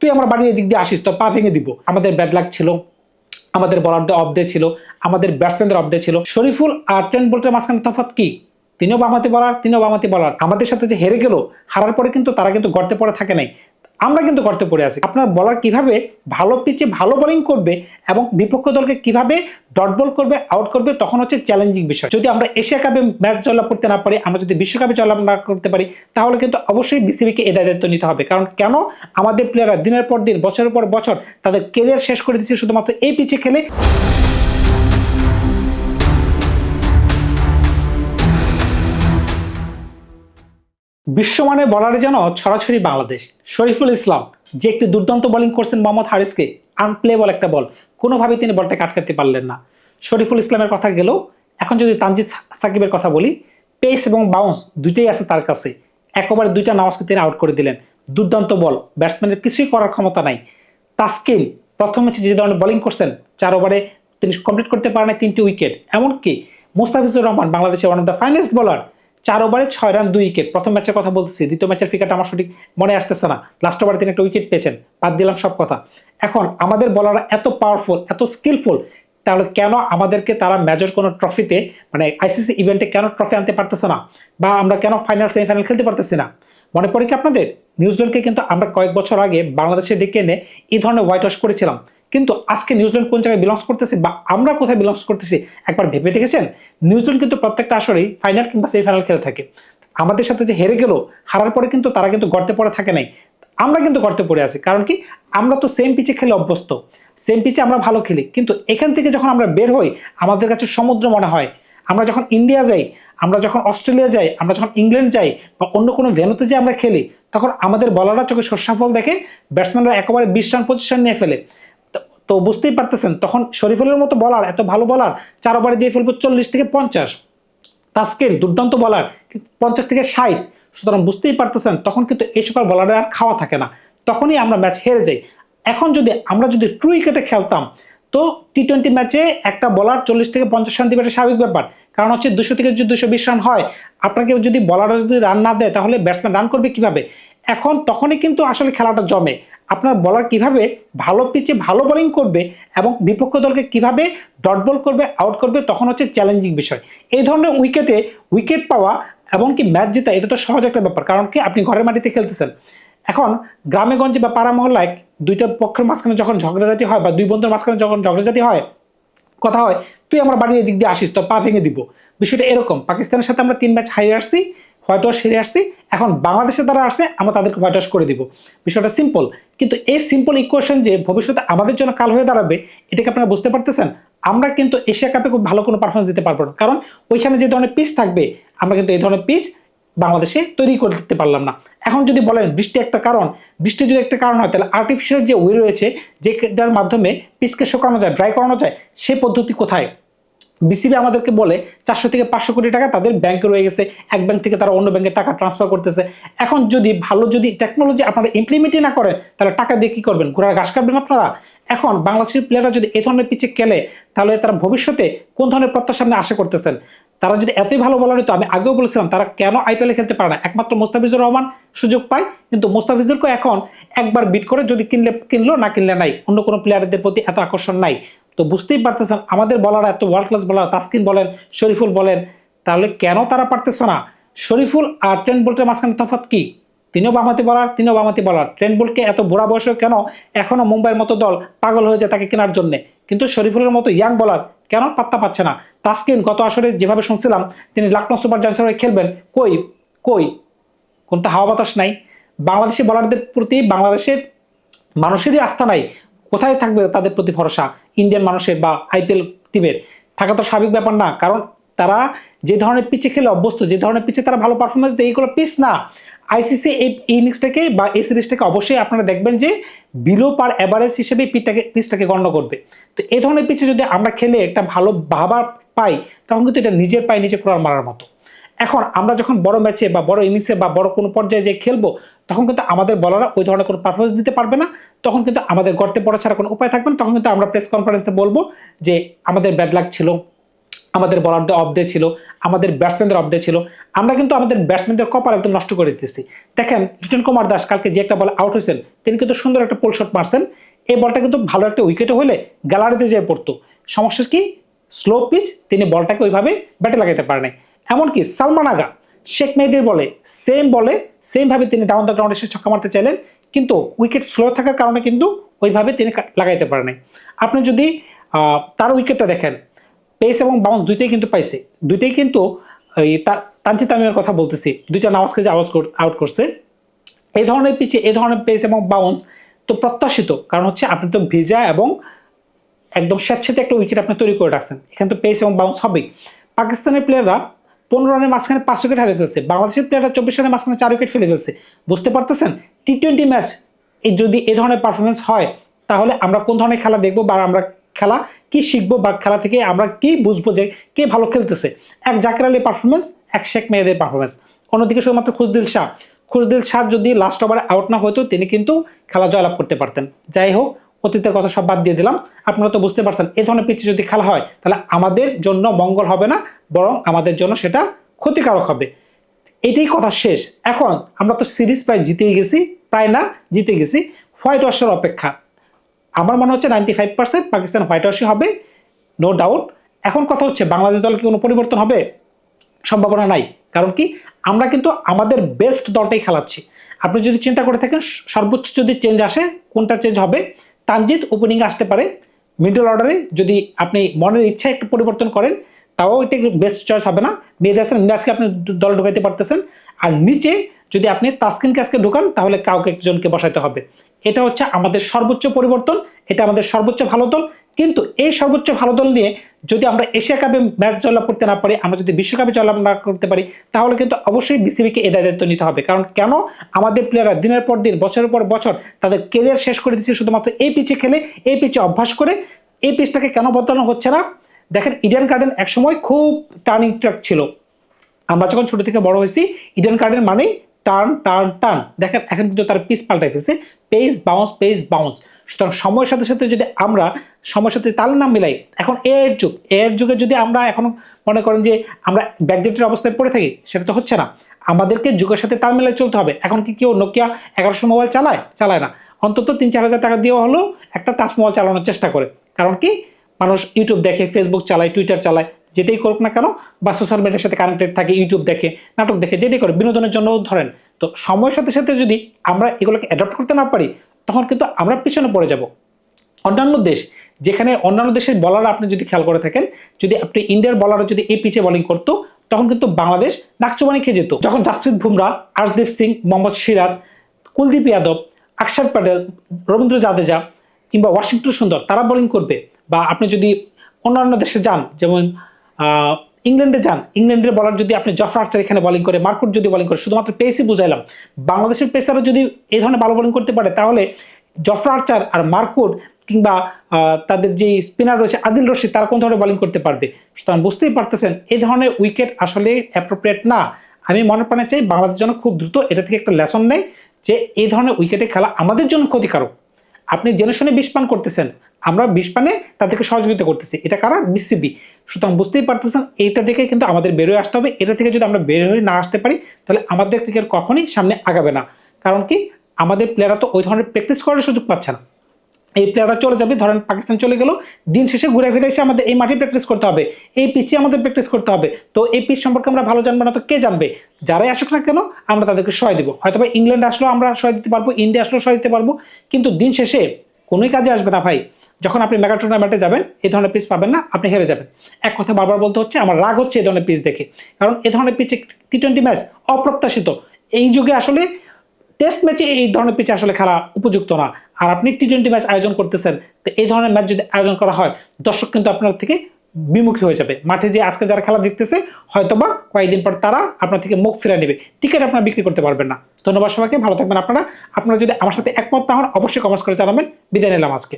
তুই আমার বাড়ির এদিক দিয়ে আসিস তো পা ভেঙে দিব। আমাদের ব্যাড লাক ছিল, আমাদের বলারদের অফ ডে ছিল, আমাদের ব্যাটসম্যানদের অফ ডে ছিল। শরীফুল আর ট্রেন বোল্টের মাঝখানে তফাৎ কি? তিনিও বামাতি বলার তিনিও বামাতি বলার আমাদের সাথে যে হেরে গেল, হারার পরে কিন্তু তারা কিন্তু গর্তে পড়ে থাকে নাই। আমরা কিন্তু গর্তে পড়ে আছি। আপনার বলার কীভাবে ভালো পিচে ভালো বোলিং করবে এবং বিপক্ষ দলকে কীভাবে ডট বল করবে আউট করবে, তখন হচ্ছে চ্যালেঞ্জিং বিষয়। যদি আমরা এশিয়া কাপে ম্যাচ জয়লাভ করতে না পারি, আমরা যদি বিশ্বকাপে জয়লাভ না করতে পারি, তাহলে কিন্তু অবশ্যই বিসিবিকে এ দায়িত্ব নিতে হবে। কারণ কেন? আমাদের প্লেয়াররা দিনের পর দিন, বছরের পর বছর তাদের কেরিয়ার শেষ করে দিচ্ছে শুধুমাত্র এই পিচে খেলে। বিশ্বমানের বলারে যেন ছড়াছড়ি বাংলাদেশ। শরীফুল ইসলাম, যে একটি দুর্দান্ত বোলিং করছেন মোহাম্মদ হারিসকে আনপ্লেবল একটা বল কোনোভাবেই তিনি বলটাকে আটকাতে পারলেন না। শরীফুল ইসলামের কথা গেলেও, এখন যদি তানজিদ সাকিবের কথা বলি পেস এবং বাউন্স দুইটাই আছে তার কাছে। একেবারে দুইটা নামাজকে তিনি আউট করে দিলেন। দুর্দান্ত বল ব্যাটসম্যানের কিছুই করার ক্ষমতা নাই। তাস্কিম প্রথম ম্যাচে যে ধরনের বোলিং করছেন, চার ওভারে তিনি কমপ্লিট করতে পারেন তিনটি উইকেট এমনকি মুস্তাফিজুর রহমান, বাংলাদেশের one of the finest bowler চার ওভারে ছয় রান, দুই উইকেট। প্রথম ম্যাচের কথা বলতেছি, দ্বিতীয় ম্যাচের ফিকারটা আমার সঠিক মনে আসতেছে না। লাস্ট ওভারে তিনি একটা উইকেট পেয়েছেন, বাদ দিলাম সব কথা। এখন আমাদের বলাররা এত পাওয়ারফুল এত স্কিলফুল তাহলে কেন আমাদেরকে তারা মেজর কোনো ট্রফিতে মানে আইসিসি ইভেন্টে কেন ট্রফি আনতে পারতেছে না? বা আমরা কেন ফাইনাল সেমিফাইনাল খেলতে পারতেছি না? মনে পড়ে কি আপনাদের? নিউজিল্যান্ডকে কিন্তু আমরা কয়েক বছর আগে বাংলাদেশে ডেকে এনে এই ধরনের হোয়াইট ওয়াশ করেছিলাম। কিন্তু আজকে নিউজিল্যান্ড কোন জায়গায় বিলংস করতেছে বা আমরা কোথায় বিলংস করতেছি একবার ভেবে দেখেছেন? নিউজিল্যান্ড কিন্তু প্রত্যেকটা আসরেই ফাইনাল কিংবা সেমিফাইনাল খেলে থাকে। আমাদের সাথে যে হেরে গেল, হারার পরে কিন্তু তারা কিন্তু গর্তে পড়ে থাকে নাই। আমরা কিন্তু গর্তে পড়ে আছি। কারণ কি? আমরা তো সেম পিচে খেলে অভ্যস্ত। সেম পিচে আমরা ভালো খেলি। কিন্তু এখান থেকে যখন আমরা বের হই, আমাদের কাছে সমুদ্র মনে হয়। আমরা যখন ইন্ডিয়া যাই, আমরা যখন অস্ট্রেলিয়া যাই, আমরা যখন ইংল্যান্ড যাই বা অন্য কোনো ভেনুতে যে আমরা খেলি, তখন আমাদের বলাররা চোখে সর্ষাফল দেখে ব্যাটসম্যানরা একেবারে বিশ রান নিয়ে ফেলে। তো- বুঝতেই পারতেছেন, তখন শরীফুলের মতো বলার এত ভালো বলার চার ওভারে দিয়ে ফেলব চল্লিশ থেকে পঞ্চাশ। তাস্কিন, দুর্দান্ত বলার পঞ্চাশ থেকে ষাট। সুতরাং বুঝতেই পারতেছেন, তখন কিন্তু এই সকল বলারের আর খাওয়া থাকে না। তখনই আমরা ম্যাচ হেরে যাই। এখন যদি, আমরা যদি ট্রু উইকেটে খেলতাম, তো টি টোয়েন্টি ম্যাচে একটা বলার চল্লিশ থেকে পঞ্চাশ রান দিবে, এটা স্বাভাবিক ব্যাপার। কারণ হচ্ছে দুশো থেকে যদি দুশো বিশ রান হয়, আপনাকে যদি বলাররা যদি রান না দেয়, তাহলে ব্যাটসম্যান রান করবে কীভাবে? এখন তখনই কিন্তু আসলে খেলাটা জমে। আপনার বলার কীভাবে ভালো পিচে ভালো বোলিং করবে এবং বিপক্ষ দলকে কীভাবে ডট বল করবে আউট করবে, তখন হচ্ছে চ্যালেঞ্জিং বিষয়। এই ধরনের উইকেটে উইকেট পাওয়া এবং কি ম্যাচ জেতা, এটা তো সহজ একটা ব্যাপার। কারণ কি? আপনি ঘরের মাটিতে খেলতেছেন। এখন গ্রামে গঞ্জে বা পাড়া মহল্লায় দুইটা পক্ষের মাঝখানে যখন ঝগড়াঝাটি হয় বা দুই বন্ধুর মাঝখানে যখন ঝগড়াঝাটি হয়, কথা হয়, তুই আমার বাড়ির এদিক দিয়ে আসিস তো পা ভেঙে দিব। বিষয়টা এরকম। পাকিস্তানের সাথে আমরা তিন ম্যাচ হারিয়ে আসছি। হোয়াইট ওয়াশ হেরে আসছি। এখন বাংলাদেশে তারা আসছে, আমরা তাদেরকে হোয়াইট ওয়াশ করে দিব। বিষয়টা সিম্পল কিন্তু এই সিম্পল ইকুয়েশন যে ভবিষ্যতে আমাদের জন্য কাল হয়ে দাঁড়াবে, এটাকে আপনারা বুঝতে পারতেছেন? আমরা কিন্তু এশিয়া কাপে খুব ভালো কোনো পারফরমেন্স দিতে পারব না। কারণ ওইখানে যে ধরনের পিচ থাকবে, আমরা কিন্তু এই ধরনের পিচ বাংলাদেশে তৈরি করে দিতে পারলাম না। এখন যদি বলেন বৃষ্টি একটা কারণ, বৃষ্টি যদি একটা কারণ হয়, তাহলে আর্টিফিশিয়াল যে ওয়ে রয়েছে যেটার মাধ্যমে পিচকে শুকানো যায় ড্রাই করানো যায়, সে পদ্ধতি কোথায়? বিসিবি আমাদেরকে বলে চারশো থেকে পাঁচশো কোটি টাকা তাদের ব্যাংকে রয়ে গেছে। এক ব্যাংক থেকে তারা অন্য ব্যাংকে টাকা ট্রান্সফার করতেছে। এখন যদি ভালো যদি টেকনোলজি আপনারা ইমপ্লিমেন্টই না করেন, তাহলে টাকা দিয়ে কি করবেন? ঘোড়ার ঘাস কাটবেন আপনারা? এখন বাংলাদেশের প্লেয়াররা যদি এই ধরনের পিচে খেলে, তাহলে তারা ভবিষ্যতে কোন ধরনের প্রত্যাশা সামনে আশা করতেছেন? তারা যদি এতই ভালো বলার হতো আমি আগেও বলেছিলাম, তারা কেন আইপিএলে খেলতে পারে না? একমাত্র মোস্তাফিজুর রহমান সুযোগ পায়, কিন্তু মোস্তাফিজুরকে এখন একবার বিট করে যদি কিনলে, কিনলো, না কিনলে নাই। অন্য কোনো প্লেয়ারদের প্রতি এত আকর্ষণ নাই। তো বুঝতেই পারতেছেন, আমাদের বলার এত ওয়ার্ল্ড ক্লাস বলার, তাসকিন বলেন, শরীফুল বলেন, তাহলে কেন তারা পারতেছে না? শরীফুল আর ট্রেন বোল্টের মাঝখানে তফাৎ কি? তিনিও বামাতি বলার, তিনিও বামাতি বলার। ট্রেন বোল্টকে এত বুড়া বয়সেও কেন এখনও মুম্বাইয়ের মতো দল পাগল হয়ে যায় তাকে কেনার জন্য? কিন্তু শরীফুলের মতো ইয়াং বলার কেন পাত্তা পাচ্ছে না? তাসকিন গত আসরে যেভাবে শুনছিলাম, তিনি লখনৌ সুপার জায়ান্টসের হয়ে খেলবেন, কই কই? কোনটা হাওয়া বাতাস নাই? বাংলাদেশি বলারদের প্রতি বাংলাদেশের মানুষেরই আস্থা নাই। কোথায় থাকবে তাদের প্রতি ভরসা? ইন্ডিয়ান মানুষের বা আইপিএল টিমের? থাকা তো স্বাভাবিক ব্যাপার না, কারণ তারা যে ধরনের পিচে খেলে অভ্যস্ত, যে ধরনের পিচে তারা ভালো পারফরমেন্স দেয় এইগুলো পিচ না। আইসিসি এই ইনিংসটাকে বা এই সিরিজটাকে অবশ্যই আপনারা দেখবেন যে বিলো পার অ্যাভারেজ হিসেবে পিচটাকে পিচটাকে গণ্য করবে। তো এই ধরনের পিচে যদি আমরা খেলে একটা ভালো ভাবা পাই, তখন কিন্তু এটা নিজের পায়ে নিজে করার মারার মতো। এখন আমরা যখন বড় ম্যাচে বা বড় ইনিংসে বা বড় কোনো পর্যায়ে যে খেলব, তখন কিন্তু আমাদের বলাররা ওই ধরনের কোনো পারফরমেন্স দিতে পারবে না। তখন কিন্তু আমাদের গর্তে পড়া ছাড়া কোনো উপায় থাকবে না। তখন কিন্তু আমরা প্রেস কনফারেন্সে বলব যে, আমাদের ব্যাড লাক ছিল, আমাদের বলারদের অফডে ছিল, আমাদের ব্যাটসম্যানদের অফডে ছিল। আমরা কিন্তু আমাদের ব্যাটসম্যানদের কপাল একদম নষ্ট করে দিতেছি। দেখেন, লিটন কুমার দাস কালকে যে একটা বল আউট হয়েছেন, তিনি কিন্তু সুন্দর একটা পোল শট মারছেন। এই বলটা কিন্তু ভালো একটা উইকেটে হলে গ্যালারিতে যেয়ে পড়তো। সমস্যা কি? স্লো পিচ তিনি বলটাকে ওইভাবে ব্যাটে লাগাতে পারেন এমনকি সালমান আগা, শেখ মেহেদির বলে সেম বলে সেমভাবে তিনি ডাউন দ্য গ্রাউন্ড এসে ছক্কা মারতে চাইলেন, কিন্তু উইকেট স্লো থাকার কারণে কিন্তু ওইভাবে তিনি লাগাইতে পারেন আপনি যদি তার উইকেটটা দেখেন পেস এবং বাউন্স দুইটাই কিন্তু পাইছে। দুইটাই কিন্তু এই তা- তানজিদ তামিমের কথা বলতেছি, দুইটা নামাজকে যে আওয়াজ আউট করছে। এই ধরনের পিচে এই ধরনের পেস এবং বাউন্স তো প্রত্যাশিত, কারণ হচ্ছে আপনি তো ভিজা এবং একদম স্বেচ্ছাতে একটা উইকেট আপনি তৈরি করে রাখছেন। এখানে তো পেস এবং বাউন্স হবেই। পাকিস্তানের প্লেয়াররা পনেরো রানের মাঝখানে পাঁচ উইকেট হারিয়ে ফেলছে। বাংলাদেশের প্লেয়াররা চব্বিশ রানের মাঝখানে চার উইকেট ফেলে ফেলছে। বুঝতে পারতেছেন? টি টোয়েন্টি ম্যাচ এই যদি এই ধরনের পারফরমেন্স হয়, তাহলে আমরা কোন ধরনের খেলা দেখব বা আমরা খেলা কি শিখব বা খেলা থেকে আমরা কি বুঝব যে কে ভালো খেলতেছে? এক জাকের আলীর পারফরমেন্স এক শেখ মেয়েদের পারফরমেন্স অন্যদিকে শুধুমাত্র খুশদিল শাহ। খুশদিল শাহ যদি লাস্ট ওভারে আউট না হতো, তিনি কিন্তু খেলা জয়লাভ করতে পারতেন। যাই হোক অতীতের কথা সব বাদ দিয়ে দিলাম। আপনারা তো বুঝতে পারছেন এই ধরনের পিচে যদি খেলা হয়, তাহলে আমাদের জন্য মঙ্গল হবে না, বরং আমাদের জন্য সেটা ক্ষতিকারক হবে। এটাই কথা শেষ। এখন আমরা তো সিরিজ প্রায় জিতেই গেছি প্রায় না? জিতে গেছি। হোয়াইট ওয়াশের অপেক্ষা। আমার মনে হচ্ছে ninety five percent Pakistan white ওয়াশই হবে নো ডাউট এখন কথা হচ্ছে, বাংলাদেশ দল কি কোনো পরিবর্তন হবে? সম্ভাবনা নাই। কারণ কি? আমরা কিন্তু আমাদের বেস্ট দলটাই খেলাচ্ছি। আপনি যদি চিন্তা করে থাকেন, সর্বোচ্চ যদি চেঞ্জ আসে, কোনটা চেঞ্জ হবে? তানজিদ ওপেনিংয়ে আসতে পারে। মিডল অর্ডারে যদি আপনি মনের ইচ্ছা একটু পরিবর্তন করেন, তাও এটা বেস্ট চয়েস হবে না। মেহেদি হাসান মিরাজকে আপনি দল ঢুকাইতে পারতেছেন। আর নিচে যদি আপনি তাসকিন কাজকে ঢুকান, তাহলে কাউকে একজনকে বসাইতে হবে। এটা হচ্ছে আমাদের সর্বোচ্চ পরিবর্তন, এটা আমাদের সর্বোচ্চ ভালো দল। কিন্তু এই সর্বোচ্চ ভালো দল নিয়ে যদি আমরা এশিয়া কাপে ম্যাচ জয়লাভ করতে না পারি, আমরা যদি বিশ্বকাপে জয়লাভ না করতে পারি, তাহলে কিন্তু অবশ্যই বিসিবিকে এ দায়িত্ব নিতে হবে। কারণ কেন? আমাদের প্লেয়াররা দিনের পর দিন, বছরের পর বছর তাদের কেরিয়ার শেষ করে দিচ্ছে শুধুমাত্র এই পিচে খেলে, এই পিচে অভ্যাস করে, এই পিচটাকে কেন বদলানো হচ্ছে না? দেখেন ইডেন গার্ডেন একসময় খুব টার্নিং ট্র্যাক ছিল। আমরা যখন ছোট থেকে বড় হয়েছি ইডেন গার্ডেন মানেই টার্ন টার্ন টার্ন দেখেন, এখন কিন্তু তার পিস পাল্টাই ফেলছে। পেস বাউন্স পেস বাউন্স সুতরাং সময়ের সাথে সাথে যদি আমরা সময়ের সাথে তাল না মিলাই, এখন এ এর যুগ এ এর যুগে যদি আমরা এখন মনে করেন যে আমরা ব্যাকডেটের অবস্থায় পড়ে থাকি, সেটা তো হচ্ছে না। আমাদেরকে যুগের সাথে তাল মিলাই চলতে হবে। এখন কি কেউ নোকিয়া এগারোশো মোবাইল চালায়? চালায় না। অন্তত তিন চার হাজার টাকা দিয়েও হলেও একটা টাচ মোবাইল চালানোর চেষ্টা করে। কারণ কি? মানুষ ইউটিউব দেখে ফেসবুক চালায় টুইটার চালায়, যেটাই করুক না কেন, বা সোশ্যাল মিডিয়ার সাথে কানেক্টেড থাকে ইউটিউব দেখে, নাটক দেখে, যেটাই করে, বিনোদনের জন্য ধরেন। তো সময়ের সাথে সাথে যদি আমরা এগুলোকে অ্যাডপ্ট করতে না পারি তখন কিন্তু আমরা পিছনে পড়ে যাব। অন্যান্য দেশ, যেখানে অন্যান্য দেশের বলার আপনি যদি খেয়াল করে থাকেন, যদি আপনি ইন্ডিয়ার বলার যদি এই পিচে বোলিং করতো, তখন কিন্তু বাংলাদেশ নাকচুবানি খেয়ে যেত। যখন জাসপ্রীত বুমরা, আর্শদীপ সিং, মোহাম্মদ সিরাজ, কুলদীপ যাদব অক্ষর প্যাটেল, রবীন্দ্র জাদেজা কিংবা ওয়াশিংটন সুন্দর, তারা বোলিং করবে। বা আপনি যদি অন্যান্য দেশে যান, যেমন ইংল্যান্ডে যান। ইংল্যান্ডের বলার যদি আপনি জফর আর্চার এখানে বোলিং করে মার্কুট যদি বোলিং করে, শুধুমাত্র পেসই বুঝাইলাম। বাংলাদেশের পেসারও যদি এই ধরনের ভালো বোলিং করতে পারে, তাহলে জফর আর্চার আর মার্কুট কিংবা তাদের যে স্পিনার রয়েছে আদিল রশিদ তারা কোন ধরনের বোলিং করতে পারবে? সুতরাং বুঝতেই পারতেছেন এই ধরনের উইকেট আসলে অ্যাপ্রোপ্রিয়েট না। আমি মনে প্রাণে চাই বাংলাদেশের জন্য খুব দ্রুত এটা থেকে একটা লেসন নেই যে এই ধরনের উইকেটে খেলা আমাদের জন্য ক্ষতিকারক। আপনি জেনে শুনে বিষ পান করতেছেন। আমরা বিষ পানে তাদেরকে সহযোগিতা করতেছি। এটা কারা? বিসিবি সুতরাং বুঝতেই পারতেছেন, এইটা থেকে কিন্তু আমাদের বেরোয় আসতে হবে। এটা থেকে যদি আমরা বের হয়ে না আসতে পারি, তাহলে আমাদের ক্রিকেট কখনই সামনে আগাবে না। কারণ কি? আমাদের প্লেয়াররা তো ওই ধরনের প্র্যাকটিস করার সুযোগ পাচ্ছে না। এই প্লেয়াররা চলে যাবে, ধরেন পাকিস্তান চলে গেল, দিন শেষে ঘুরে ফিরে এসে আমাদের এই মাঠে প্র্যাকটিস করতে হবে, এই পিচে আমাদের প্র্যাকটিস করতে হবে। তো এই পিচ সম্পর্কে আমরা ভালো জানব না তো কে জানবে? যারাই আসুক না কেন, আমরা তাদেরকে সহায় দিব। হয়তো বা ইংল্যান্ড আসলেও আমরা সহায় দিতে পারব ইন্ডিয়া আসলেও সহায় দিতে পারব, কিন্তু দিন শেষে কোনোই কাজে আসবে না ভাই। যখন আপনি মেগা টুর্নামেন্টে যাবেন, এই ধরনের পিচ পাবেন না, আপনি হেরে যাবেন। এক কথা বারবার বলতে হচ্ছে, আমার রাগ হচ্ছে এই ধরনের পিচ দেখে। কারণ এই ধরনের পিচে টি টোয়েন্টি ম্যাচ অপ্রত্যাশিত। এই যুগে আসলে টেস্ট ম্যাচে এই ধরনের পিচে আসলে খেলা উপযুক্ত না। আর আপনি টি টোয়েন্টি ম্যাচ আয়োজন করতেছেন, তো এই ধরনের ম্যাচ যদি আয়োজন করা হয়, দর্শক কিন্তু আপনার থেকে বিমুখী হয়ে যাবে। মাঠে যে আজকে যারা খেলা দেখতেছে, হয়তোবা কয়েকদিন পর তারা আপনার থেকে মুখ ফিরে নেবে। টিকিট আপনারা বিক্রি করতে পারবেন না। ধন্যবাদ সবাইকে, ভালো থাকবেন আপনারা। আপনারা যদি আমার সাথে একমত না হন, অবশ্যই কমেন্টস করে জানাবেন। বিদায় নিলাম আজকে।